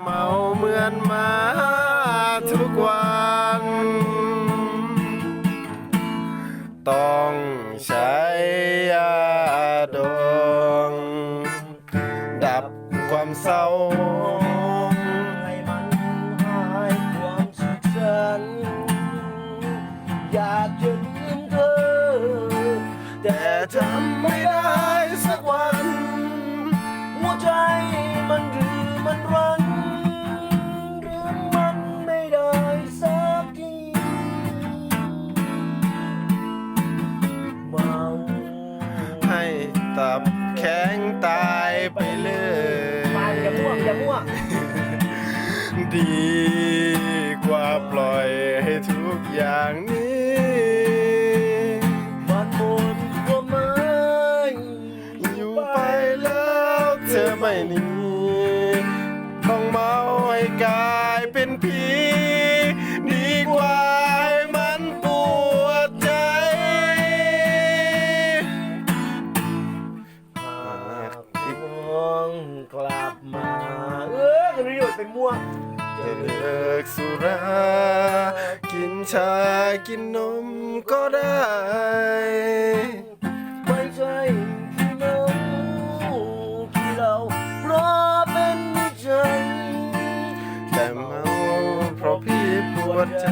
เมาเหมือนมาทุกวัน ต้องใช้ยาดองดับความเศร้า ให้มันหายความสุขสันอยากจะลืมเธอ แต่ทำไม่ได้ ตับแข็งตายไปเลยมาอย่ามั่วอย่ามั่วดีกว่าปล่อยให้ทุกอย่างนี้มันหมดความหมายอยู่ไปแล้วเธอไม่หนี กลับมา เออกันนี้อยู่เป็นม่วงจะเลิกสุรา กินชากินนมก็ได้ ไม่ใช่ขี้เมาขี้เราเพราะเป็นนิสัยแต่เมาเพราะพี่ปวดใจ